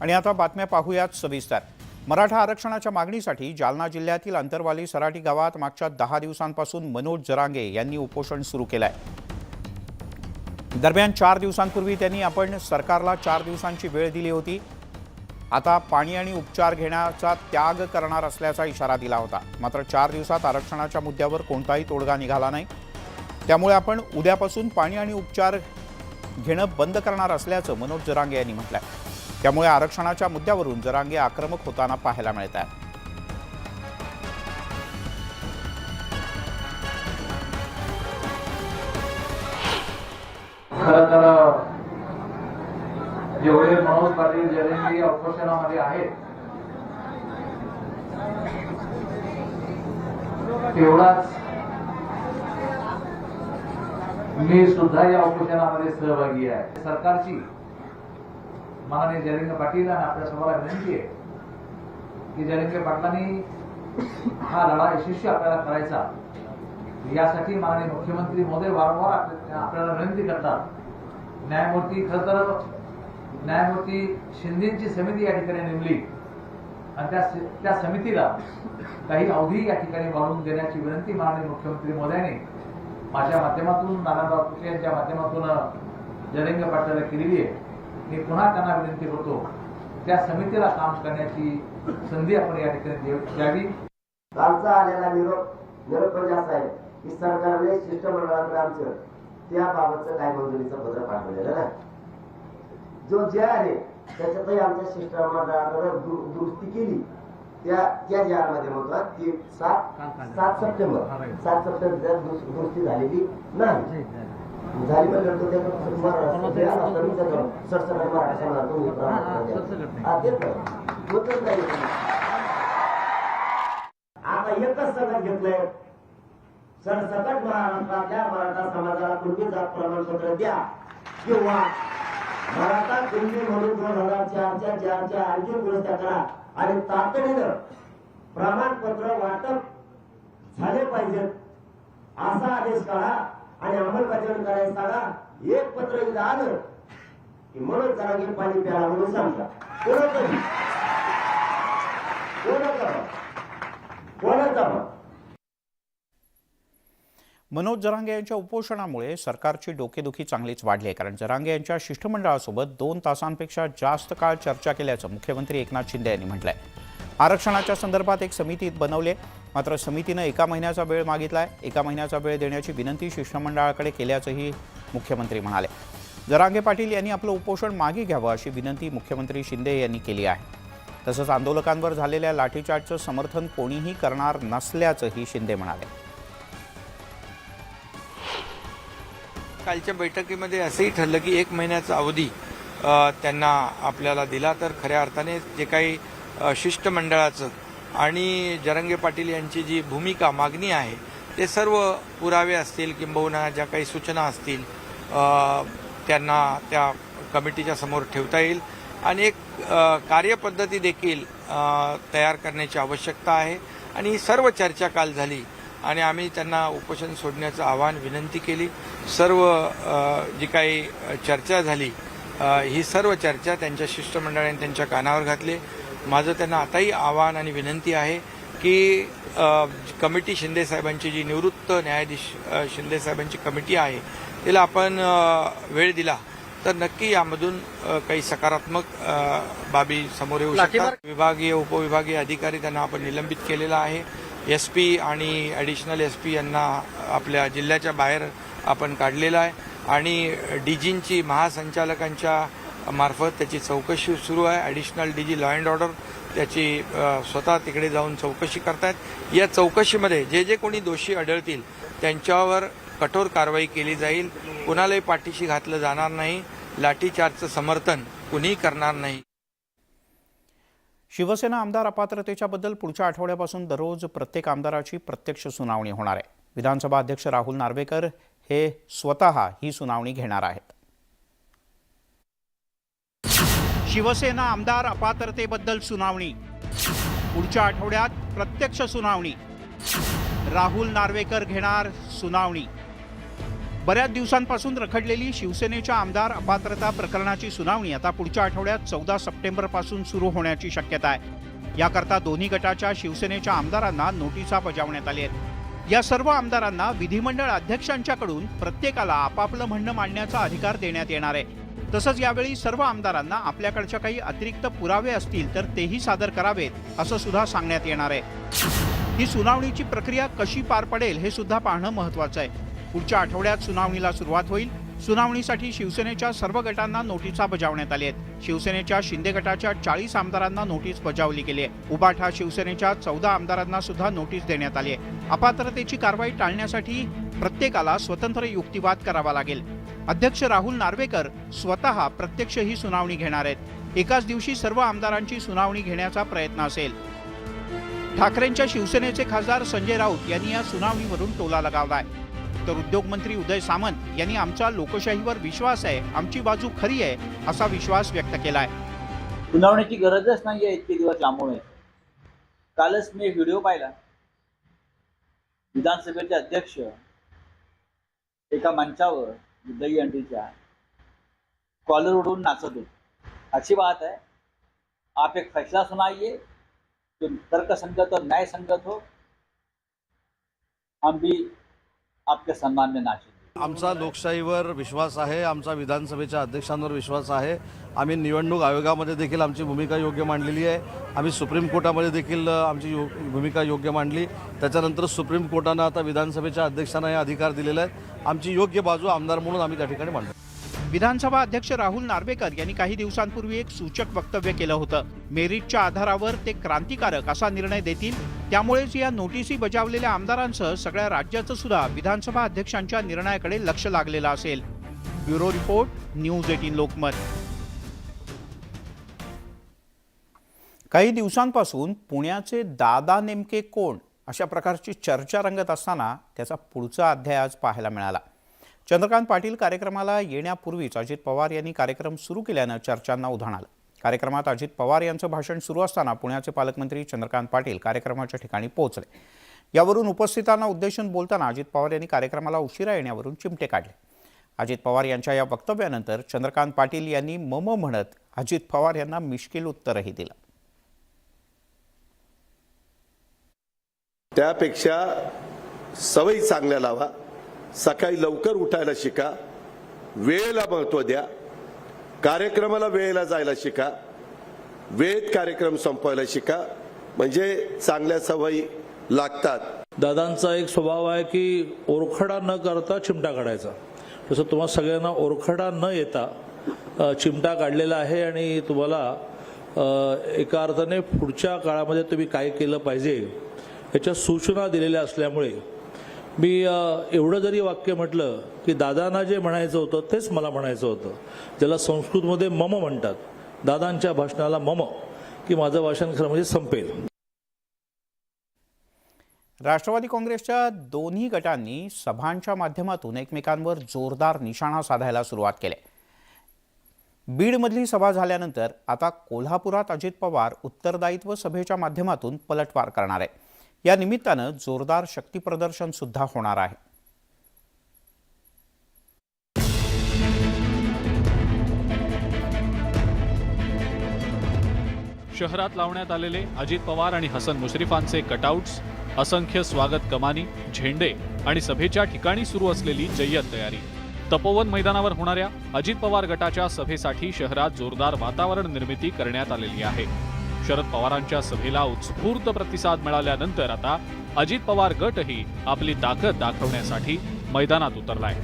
आणि आता बातम्या पाहूयात सविस्तर. मराठा आरक्षणाच्या मागणीसाठी जालना जिल्ह्यातील अंतरवाली सराटी गावात मागच्या दहा दिवसांपासून मनोज जरांगे यांनी उपोषण सुरू केलं आहे दरम्यान चार दिवसांपूर्वी त्यांनी आपण सरकारला चार दिवसांची वेळ दिली होती. आता पाणी आणि उपचार घेण्याचा त्याग करणार असल्याचा इशारा दिला होता. मात्र चार दिवसात आरक्षणाच्या मुद्द्यावर कोणताही तोडगा निघाला नाही. त्यामुळे आपण उद्यापासून पाणी आणि उपचार घेणं बंद करणार असल्याचं मनोज जरांगे यांनी म्हटलं आहे त्यामुळे आरक्षणाच्या मुद्द्यावरून जरांगे आक्रमक होताना पाहायला मिळत आहे जेवढे मनोज पाटील जयंती या उपोषणामध्ये आहेत तेवढाच मी सुद्धा या उपोषणामध्ये सहभागी आहे. सरकारची माननीय जयरंग पाटील आणि आपल्यासमोर विनंती आहे की जयरंग पाटलांनी हा लढा यशस्वी आपल्याला करायचा. यासाठी माननीय मुख्यमंत्री महोदय वारंवार आपल्याला विनंती करतात. न्यायमूर्ती खर तर न्यायमूर्ती शिंदेची समिती या ठिकाणी नेमली. आणि त्या त्या समितीला काही अवधी या ठिकाणी वाढवून देण्याची विनंती माननीय मुख्यमंत्री मोदयांनी माझ्या माध्यमातून नानाबाब कुटे यांच्या माध्यमातून जयरंग पाटलाला केलेली आहे. मी पुन्हा त्यांना विनंती करतो त्या समितीला काम करण्याची संधी आपण या ठिकाणी द्यावी. कालचा आलेला निरोप निरोप म्हणजे असा आहे की सरकारने शिष्टमंडळाकडे आमचं त्याबाबतचं काय मंजुरीचं पत्र पाठवलेलं ना जो जे आहे त्याच्यातही आमच्या शिष्टमंडळाकडे दुरुस्ती केली. त्या त्या जे मध्ये म्हणतो ती सात सात सप्टेंबर. सात सप्टेंबर दुरुस- दुरुस्ती झालेली नाही. झाली तो त्याचा मराठा ते मराठा समाजात तुम्ही. होतच नाही. आता एकच सगळं घेतलंय. सरसकट महाराष्ट्रातल्या मराठा समाजाला जात प्रमाणपत्र द्या. किंवा मराठा कुणबी म्हणून दोन हजार चारच्या चारच्या आणखी दुरुस्त्या करा. आणि तातडीनं प्रमाणपत्र वाटप झाले पाहिजेत. असा आदेश काढा. आणि अंमलबजावणी करायला सांगा एक पत्र इथं आलं की म्हणून जरा पाणी प्याला म्हणून सांगा कोणाचं मनोज जरांगे यांच्या उपोषणामुळे सरकारची डोकेदुखी चांगलीच वाढली आहे. कारण जरांगे यांच्या शिष्टमंडळासोबत दोन तासांपेक्षा जास्त काळ चर्चा केल्याचं मुख्यमंत्री एकनाथ शिंदे यांनी म्हटलंय. आरक्षणाच्या संदर्भात एक समिती बनवली मात्र समितीनं एका महिन्याचा वेळ मागितला आहे एका महिन्याचा वेळ देण्याची विनंती शिष्टमंडळाकडे केल्याचंही मुख्यमंत्री म्हणाले. जरांगे पाटील यांनी आपलं उपोषण मागे घ्यावं अशी विनंती मुख्यमंत्री शिंदे यांनी केली आहे. तसंच आंदोलकांवर झालेल्या लाठीचार्जचं समर्थन कोणीही करणार नसल्याचंही शिंदे म्हणाले. कालच्या बैठकीमध्ये असंही ठरलं की एक महिन्याचा अवधी त्यांना आपल्याला दिला. तर खऱ्या अर्थाने जे काही शिष्टमंडळाचं आणि जरंगे पाटील यांची जी भूमिका मागणी आहे ते सर्व पुरावे असतील किंबहुना ज्या काही सूचना असतील त्यांना त्या कमिटीच्या समोर ठेवता येईल. आणि एक कार्यपद्धती देखील तयार करण्याची आवश्यकता आहे. आणि ही सर्व चर्चा काल झाली आणि आम्ही त्यांना उपोषण सोडण्याचं आवाहन विनंती केली. सर्व जी काही चर्चा झाली ही सर्व चर्चा त्यांच्या शिष्टमंडळाने त्यांच्या कानावर घातली. माझं त्यांना आताही आवाहन आणि विनंती आहे की कमिटी शिंदे साहेबांची जी निवृत्त न्यायाधीश शिंदे साहेबांची कमिटी आहे तिला आपण वेळ दिला तर नक्की यामधून काही सकारात्मक बाबी समोर येऊ शकतात. विभागीय उपविभागीय अधिकारी त्यांना आपण निलंबित केलेला आहे. एस पी आणि ॲडिशनल एस पी यांना आपल्या जिल्ह्याच्या बाहेर आपण काढलेलं आहे. आणि डीजींची महासंचालकांच्या मार्फत त्याची चौकशी सुरू आहे. Additional DG law and order त्याची स्वतः तिकडे जाऊन चौकशी करतायत. या चौकशीमध्ये जे जे कोणी दोषी आढळतील त्यांच्यावर कठोर कारवाई केली जाईल. कुणालाही पाठीशी घातलं जाणार नाही. लाठीचार्जचं समर्थन कुणीही करणार नाही. शिवसेना आमदार अपात्रतेच्याबद्दल पुढच्या आठवड्यापासून दररोज प्रत्येक आमदाराची प्रत्यक्ष सुनावणी होणार आहे. विधानसभा अध्यक्ष राहुल नार्वेकर हे स्वतः ही सुनावणी घेणार आहेत. शिवसेना आमदार अपात्रतेबद्दल सुनावणी. पुढच्या आठवड्यात प्रत्यक्ष सुनावणी. राहुल नार्वेकर घेणार सुनावणी. बऱ्याच दिवसांपासून रखडलेली शिवसेनेच्या आमदार अपात्रता प्रकरणाची सुनावणी आता पुढच्या आठवड्यात चौदा सप्टेंबरपासून सुरू होण्याची शक्यता आहे. याकरता दोन्ही गटाच्या शिवसेनेच्या आमदारांना नोटिसा बजावण्यात आली आहेत. या सर्व आमदारांना विधिमंडळ अध्यक्षांच्याकडून प्रत्येकाला आपापलं म्हणणं मांडण्याचा अधिकार देण्यात येणार आहे. तसंच यावेळी सर्व आमदारांना आपल्याकडच्या काही अतिरिक्त पुरावे असतील तर तेही सादर करावेत असं सुद्धा सांगण्यात येणार आहे. ही सुनावणीची प्रक्रिया कशी पार पडेल हे सुद्धा पाहणं महत्वाचं आहे. पुढच्या आठवड्यात सुनावणीला सुरुवात होईल. सुनावणीसाठी शिवसेनेच्या सर्व गटांना नोटिसा बजावण्यात आली आहेत. शिवसेनेच्या शिंदे गटाच्या चाळीस आमदारांना नोटीस बजावली गेली आहे. उबाठा शिवसेनेच्या चौदा आमदारांना सुद्धा नोटीस देण्यात आली आहे. अपात्रतेची कारवाई टाळण्यासाठी प्रत्येकाला स्वतंत्र युक्तिवाद करावा लागेल. अध्यक्ष राहुल नार्वेकर स्वतः प्रत्यक्ष ही सुनावणी घेणार आहेत. एकाच दिवशी सर्व आमदारांची सुनावणी घेण्याचा प्रयत्न असेल. ठाकरेंच्या शिवसेनेचे खासदार संजय राऊत यांनी या सुनावणीवरून टोला लगावलाय. तर उद्योगमंत्री उदय सामंत यांनी आमचा लोकशाहीवर विश्वास आहे आमची बाजू खरी आहे असा विश्वास व्यक्त केलाय. सुनावण्याची गरजच नाही आहे इतके दिवस लांबून कालच मी व्हिडिओ पाहिला. विधानसभेचे अध्यक्ष एका मंचावर दही अंडीच्या कॉलर उडवून नाचत होते. अच्छी बात है आप एक फैसला सुनाइए जो तर्क संगत और न्याय संगत हो हम भी आपके सम्मान में नाचेंगे. आमचा लोकशाहीवर विश्वास आहे आमचा विधानसभेच्या अध्यक्षांवर विश्वास आहे. आम्ही निवडणूक आयोगामध्ये देखील आमची भूमिका योग्य मांडलेली आहे. आम्ही सुप्रीम कोर्टामध्ये देखील आमची यो भूमिका योग्य मांडली. त्याच्यानंतर सुप्रीम कोर्टानं आता विधानसभेच्या अध्यक्षांना हे अधिकार दिलेले आहेत. आमची योग्य बाजू आमदार म्हणून आम्ही त्या ठिकाणी मांडतो. विधानसभा अध्यक्ष राहुल नार्वेकर यांनी काही दिवसांपूर्वी एक सूचक वक्तव्य केलं होतं. मेरिटच्या आधारावर ते क्रांतिकारक असा निर्णय देतील. त्यामुळेच या नोटिसी बजावलेल्या आमदारांसह सगळ्या राज्याचं सुद्धा विधानसभा अध्यक्षांच्या निर्णयाकडे लक्ष लागलेलं असेल. Bureau report news eighteen Lokmat. काही दिवसांपासून पुण्याचे दादा नेमके कोण अशा प्रकारची चर्चा रंगत असताना त्याचा पुढचा अध्याय आज पाहायला मिळाला. चंद्रकांत पाटील कार्यक्रमाला येण्यापूर्वीच अजित पवार यांनी कार्यक्रम सुरू केल्यानं चर्चांना उधाण आलं. कार्यक्रमात अजित पवार यांचं भाषण सुरू असताना पुण्याचे पालकमंत्री चंद्रकांत पाटील कार्यक्रमाच्या ठिकाणी पोहोचले. यावरून उपस्थितांना उद्देशून बोलताना अजित पवार यांनी कार्यक्रमाला उशिरा येण्यावरून चिमटे काढले. अजित पवार यांच्या या वक्तव्यानंतर चंद्रकांत पाटील यांनी मम म्हणत अजित पवार यांना मिश्किल उत्तरही दिलं. त्यापेक्षा सवयी चांगल्या लावा. सकाळी लवकर उठायला शिका. वेळेला महत्त्व द्या. कार्यक्रमाला वेळेला जायला शिका. वेळेत कार्यक्रम संपवायला शिका. म्हणजे चांगल्या सवयी लागतात. दादांचा एक स्वभाव आहे की ओरखडा न करता चिमटा काढायचा. तसं तुम्हाला सगळ्यांना ओरखडा न येता चिमटा काढलेला आहे आणि तुम्हाला एका अर्थाने पुढच्या काळामध्ये तुम्ही काय केलं पाहिजे याच्या सूचना दिलेल्या असल्यामुळे मी एवढं जरी वाक्य म्हटलं की दादांना जे म्हणायचं होतं तेच मला म्हणायचं होतं. ज्याला संस्कृतमध्ये मम म्हणतात. दादांच्या भाषणाला मम की माझं भाषण खरं म्हणजे संपेल. राष्ट्रवादी काँग्रेसच्या दोन्ही गटांनी सभांच्या माध्यमातून एकमेकांवर जोरदार निशाणा साधायला सुरुवात केली. बीडमधली सभा झाल्यानंतर आता कोल्हापुरात अजित पवार उत्तरदायित्व सभेच्या माध्यमातून पलटवार करणार आहे या निमित्तानं जोरदार शक्तीप्रदर्शन सुद्धा होणार आहे. शहरात लावण्यात आलेले अजित पवार आणि हसन मुश्रीफांचे कटआउट्स असंख्य स्वागत कमानी झेंडे आणि सभेच्या ठिकाणी सुरू असलेली जय्यत तयारी. तपोवन मैदानावर होणाऱ्या अजित पवार गटाच्या सभेसाठी शहरात जोरदार वातावरण निर्मिती करण्यात आलेली आहे. शरद पवारांच्या सभेला उत्स्फूर्त प्रतिसाद मिळाल्यानंतर आता अजित पवार गटही आपली ताकद दाखवण्यासाठी मैदानात उतरलाय.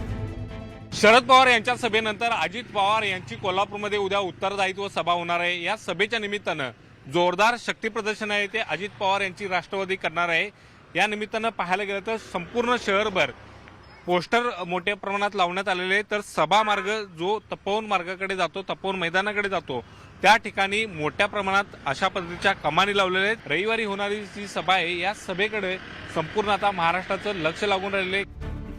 शरद पवार यांच्या सभेनंतर अजित पवार यांची कोल्हापूरमध्ये उद्या उत्तरदायित्व सभा होणार आहे. या सभेच्या निमित्तानं जोरदार शक्ती प्रदर्शन आहे ते अजित पवार यांची राष्ट्रवादी करणार आहे. या निमित्तानं पाहायला गेलं तर संपूर्ण शहरभर पोस्टर मोठ्या प्रमाणात लावण्यात आलेले तर सभा मार्ग जो तपोवन मार्गाकडे जातो तपोवन मैदानाकडे जातो त्या ठिकाणी मोठ्या प्रमाणात अशा पद्धतीच्या कमानी लावलेल्या आहेत. रविवारी होणारी जी सभा आहे या सभेकडे संपूर्ण आता महाराष्ट्राचं लक्ष लागून राहिले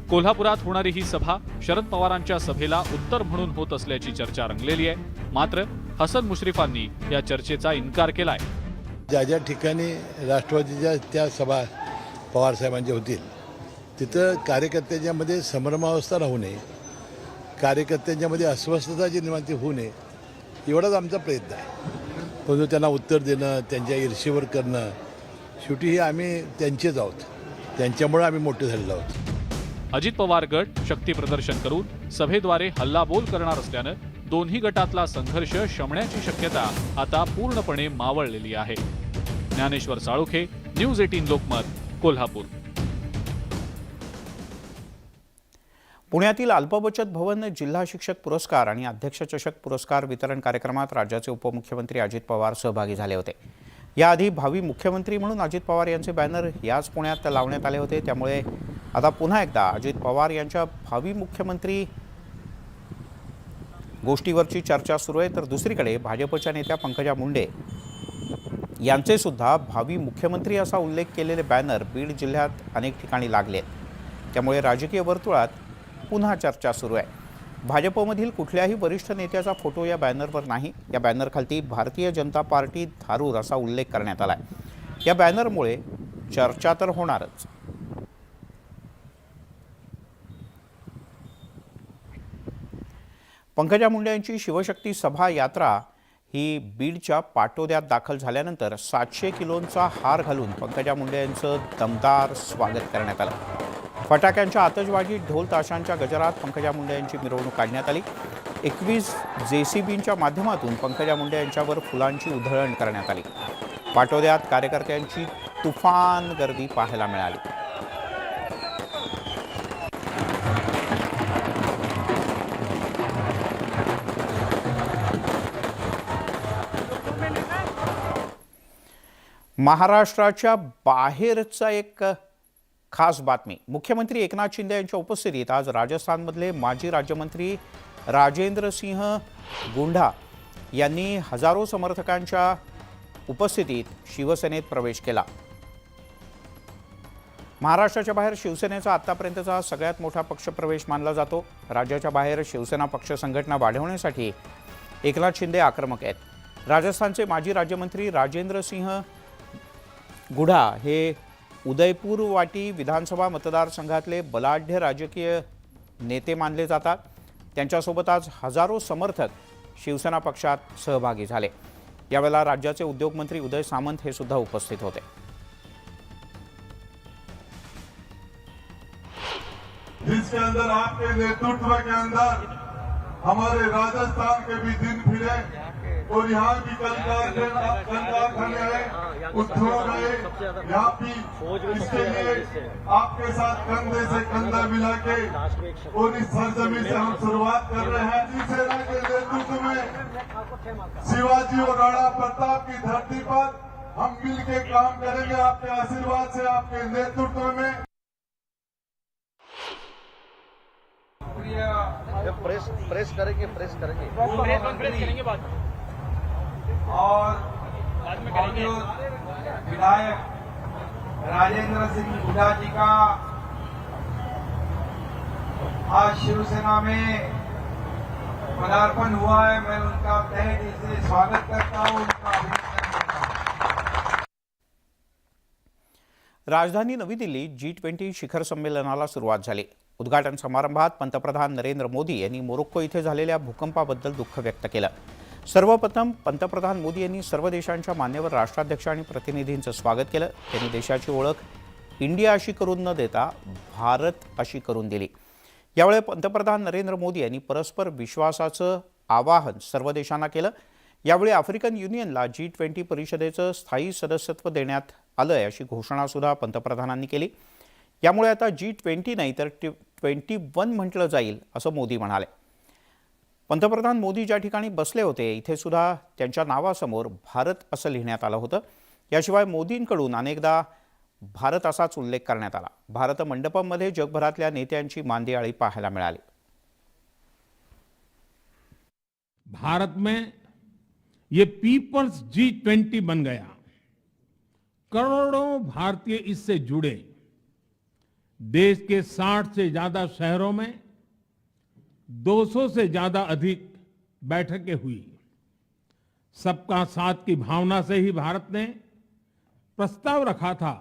कोल्हापुरात होणारी ही सभा शरद पवारांच्या सभेला उत्तर म्हणून होत असल्याची चर्चा रंगलेली आहे. मात्र हसन मुश्रीफांनी या चर्चेचा इन्कार केलाय. ज्या ज्या ठिकाणी राष्ट्रवादीच्या त्या सभा पवारसाहेबांच्या होतील तिथं कार्यकर्त्यांच्यामध्ये संभ्रमावस्था राहू नये कार्यकर्त्यांच्यामध्ये अस्वस्थता जी निर्माण होऊ नये एवढाच आमचा प्रयत्न आहे. परंतु त्यांना उत्तर देणं त्यांच्या ईर्षेवर करणं शेवटी हे आम्ही त्यांचेच आहोत. त्यांच्यामुळे आम्ही मोठे झालेलो आहोत. अजित पवार गट शक्ती प्रदर्शन करून सभेद्वारे हल्लाबोल करणार असल्यानं दोन्ही गटातला संघर्ष शमण्याची शक्यता आता पूर्णपणे मावळलेली आहे. Dnyaneshwar Salunkhe news eighteen Lokmat Kolhapur. पुण्यातील अल्पबचत भवन जिल्हा शिक्षक पुरस्कार आणि अध्यक्ष चषक पुरस्कार वितरण कार्यक्रमात राज्याचे उपमुख्यमंत्री अजित पवार सहभागी झाले होते. याआधी भावी मुख्यमंत्री म्हणून अजित पवार यांचे बॅनर याच पुण्यात लावण्यात आले होते. त्यामुळे आता पुन्हा एकदा अजित पवार यांच्या भावी मुख्यमंत्री गोष्टीवरची चर्चा सुरू आहे. तर दुसरीकडे भाजपच्या नेत्या पंकजा मुंडे यांचे सुद्धा भावी मुख्यमंत्री असा उल्लेख केलेले बॅनर बीड जिल्ह्यात अनेक ठिकाणी लागले आहेत. त्यामुळे राजकीय वर्तुळात पुन्हा चर्चा सुरू आहे. भाजपमधील कुठल्याही वरिष्ठ नेत्याचा फोटो या बॅनरवर नाही. या बॅनरखालती भारतीय जनता पार्टी धारूर असा उल्लेख करण्यात आला आहे या बॅनरमुळे चर्चा तर होणारच. पंकजा मुंडे यांची शिवशक्ती सभा यात्रा ही बीडच्या पाटोद्यात दाखल झाल्यानंतर सातशे किलोंचा हार घालून पंकजा मुंडे यांचं दमदार स्वागत करण्यात आलं. फटाक्यांच्या आतषबाजी ढोल ताशांच्या गजरात पंकजा मुंडे यांची मिरवणूक काढण्यात आली. एकवीस जे सी बींच्या माध्यमातून पंकजा मुंडे यांच्यावर फुलांची उधळण करण्यात आली. पाटोद्यात कार्यकर्त्यांची तुफान गर्दी पाहायला मिळाली. महाराष्ट्राच्या बाहेरचा एक खास बातमी. मुख्यमंत्री एकनाथ शिंदे यांच्या उपस्थितीत आज राजस्थानमधले माजी राज्यमंत्री राजेंद्र सिंह गुंढा यांनी हजारो समर्थकांच्या उपस्थितीत शिवसेनेत प्रवेश केला. महाराष्ट्राच्या बाहेर शिवसेनेचा आत्तापर्यंतचा सगळ्यात मोठा पक्षप्रवेश मानला जातो. राज्याच्या बाहेर शिवसेना पक्ष संघटना वाढवण्यासाठी एकनाथ शिंदे आक्रमक आहेत. राजस्थानचे माजी राज्यमंत्री राजेंद्र सिंह गुढा हे उदयपूर वाटी विधानसभा मतदारसंघातले बलाढ्य राजकीय नेते मानले जातात. त्यांच्यासोबत आज हजारो समर्थक शिवसेना पक्षात सहभागी झाले. यावेळेला राज्याचे उद्योगमंत्री उदय सामंत हे सुद्धा उपस्थित होते. जिसके अंदर आपके नेतृत्व के अंदर हमारे राजस्थान के भी दिन फिरे और यहाँ कल आए उद्योग आए यहाँ भी इसके लिए आपके साथ कंधे से कंधा मिला के और इस सरजमी से हम शुरुआत कर रहे हैं। जी सेना के नेतृत्व में शिवाजी और राणा प्रताप की धरती पर हम मिल के काम करेंगे। आपके आशीर्वाद से आपके नेतृत्व में। प्रेस प्रेस करेंगे प्रेस करेंगे। और विधायक राजेंद्र सिंह हुडा जी का आज शिवसेना में पदार्पण हुआ है मैं उनका तहे दिल से स्वागत करता हूं उनका अभिनंदन करता हूं। राजधानी नवी दिल्लीत जी ट्वेंटी शिखर संमेलनाला सुरुवात झाली. उद्घाटन समारंभात पंतप्रधान नरेंद्र मोदी यांनी मोरोक्को इथे झालेल्या भूकंपाबद्दल दुःख व्यक्त केलं. सर्वप्रथम पंतप्रधान मोदी यांनी सर्व देशांच्या मान्यवर राष्ट्राध्यक्ष आणि प्रतिनिधींचं स्वागत केलं. त्यांनी देशाची ओळख इंडिया अशी करून न देता भारत अशी करून दिली. यावेळी पंतप्रधान नरेंद्र मोदी यांनी परस्पर विश्वासाचं आवाहन सर्व देशांना केलं. यावेळी आफ्रिकन युनियनला जी ट्वेंटी परिषदेचं स्थायी सदस्यत्व देण्यात आलं आहे अशी घोषणासुद्धा पंतप्रधानांनी केली. यामुळे आता जी ट्वेंटी नाही तर ट्वेंटी वन म्हटलं जाईल असं मोदी म्हणाले. पंतप्रधान मोदी ज्या ठिकाणी बसले होते इथे सुद्धा त्यांच्या नावासमोर भारत असं लिहिण्यात आलं होतं. याशिवाय मोदींकडून अनेकदा भारत असाच उल्लेख करण्यात आला. भारत मंडपममध्ये जगभरातल्या नेत्यांची मांदियाळी पाहायला मिळाली. भारत में ये पीपल्स जी ट्वेंटी बन गया. करोड़ों भारतीय इससे जुड़े. देश के 60 से ज्यादा शहरों में 200 से ज़्यादा अधिक बैठकें हुई। सबका साथ की भावना से ही भारत ने प्रस्ताव रखा था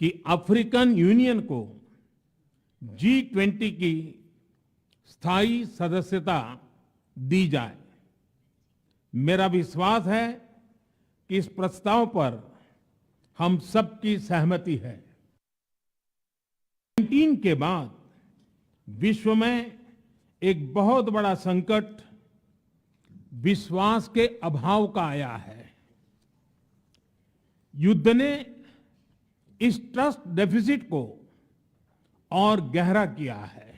कि अफ्रीकन यूनियन को जी ट्वेंटी की स्थायी सदस्यता दी जाए। मेरा विश्वास है कि इस प्रस्ताव पर हम सबकी सहमति है। 19 के बाद विश्व में एक बहुत बड़ा संकट विश्वास के अभाव का आया है। युद्ध ने इस ट्रस्ट डेफिसिट को और गहरा किया है।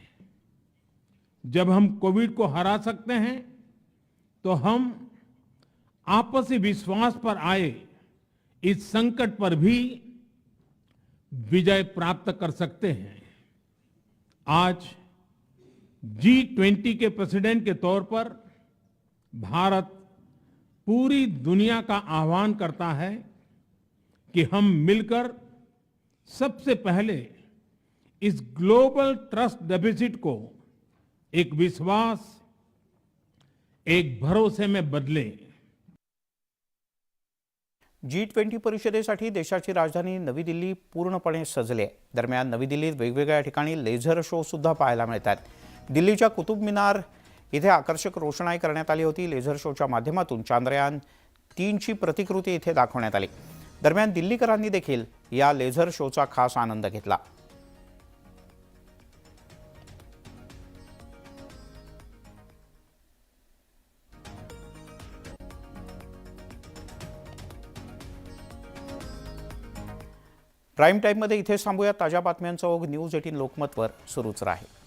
जब हम कोविड को हरा सकते हैं तो हम आपसी विश्वास पर आए, इस संकट पर भी विजय प्राप्त कर सकते हैं। आज जी ट्वेंटी के प्रेसिडेंट के तौर पर भारत पूरी दुनिया का आह्वान करता है कि हम मिलकर सबसे पहले इस ग्लोबल ट्रस्ट डेफिसिट को एक विश्वास एक भरोसे में बदलें। जी ट्वेंटी परिषदेसाठी देशाची राजधानी नवी दिल्ली पूर्णपणे सजली आहे. दरम्यान नवी दिल्लीत वेगवेगळ्या ठिकाणी लेझर शो सुद्धा पाहायला मिळतात दिल्लीच्या कुतुब मिनार इथे आकर्षक रोषणाई करण्यात आली होती. लेझर शोच्या माध्यमातून चांद्रयान तीनची प्रतिकृती इथे दाखवण्यात आली. दरम्यान दिल्लीकरांनी देखील या लेझर शोचा खास आनंद घेतला. प्राईम टाईममध्ये इथेच थांबूया ताज्या बातम्यांचा ओघ न्यूज एटीन लोकमतवर सुरूच राहील.